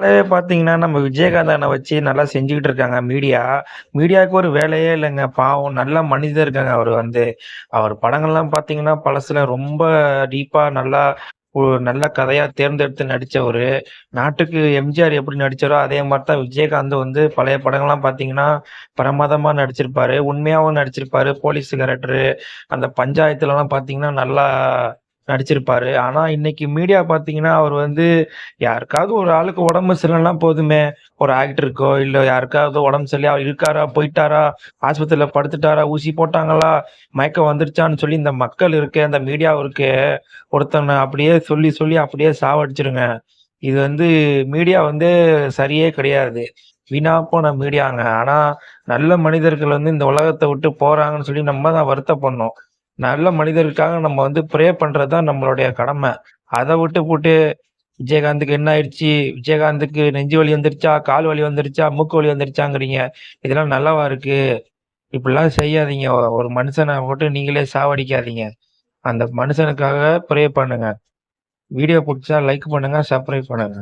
அதே பார்த்தீங்கன்னா, நம்ம விஜயகாந்த் அண்ணனை வச்சு நல்லா செஞ்சுக்கிட்டு இருக்காங்க மீடியா. மீடியாவுக்கு ஒரு வேலையே இல்லைங்க பாவம் நல்ல இருக்காங்க அவர் வந்து. அவர் படங்கள்லாம் பார்த்தீங்கன்னா, பழசுல ரொம்ப டீப்பாக நல்லா ஒரு நல்ல கதையா தேர்ந்தெடுத்து நடித்தவர் நாட்டுக்கு எம்ஜிஆர் எப்படி நடித்தாரோ அதே மாதிரி தான் விஜயகாந்த் வந்து பழைய படங்கள்லாம் பார்த்தீங்கன்னா, பிரமாதமாக நடிச்சிருப்பாரு. உண்மையாகவும் நடிச்சிருப்பாரு. போலீஸ் கேரக்டரு, அந்த பஞ்சாயத்துலலாம் பார்த்தீங்கன்னா, நல்லா நடிச்சிருப்பாரு. ஆனா, இன்னைக்கு மீடியா பார்த்தீங்கன்னா, அவர் வந்து யாருக்காவது ஒரு ஆளுக்கு உடம்பு சரியில்லைன்னா போதுமே, ஒரு ஆக்டருக்கோ, இல்ல யாருக்காவது உடம்பு சரியில்லையா, அவர் இருக்காரா, போயிட்டாரா, ஆஸ்பத்திரியில படுத்துட்டாரா, ஊசி போட்டாங்களா, மயக்கம் வந்துருச்சான்னு சொல்லி இந்த மக்கள் இருக்கே, அந்த மீடியா ஒருத்தனை அப்படியே சொல்லி, சொல்லி அப்படியே சாவடிச்சிருங்க இது வந்து மீடியா வந்து சரியே கிடையாது. வீணா போன மீடியாங்க. ஆனா, நல்ல மனிதர்கள் வந்து இந்த உலகத்தை விட்டு போறாங்கன்னு சொல்லி நம்ம தான் வருத்தப்படணும். நல்ல மனிதருக்காக நம்ம வந்து ப்ரே பண்ணுறது தான் நம்மளுடைய கடமை. அதை விட்டு போட்டு விஜயகாந்துக்கு என்ன ஆயிடுச்சு? விஜயகாந்துக்கு நெஞ்சு வலி வந்துருச்சா? கால் வலி வந்துருச்சா? மூக்கு வலி வந்துருச்சாங்கிறீங்க. இதெல்லாம் நல்லாவா இருக்கு? இப்படிலாம் செய்யாதீங்க. ஒரு மனுஷனை போட்டு நீங்களே சாவடிக்காதீங்க. அந்த மனுஷனுக்காக ப்ரே பண்ணுங்க. வீடியோ பிடிச்சா லைக் பண்ணுங்க, சப்ஸ்கிரைப் பண்ணுங்க.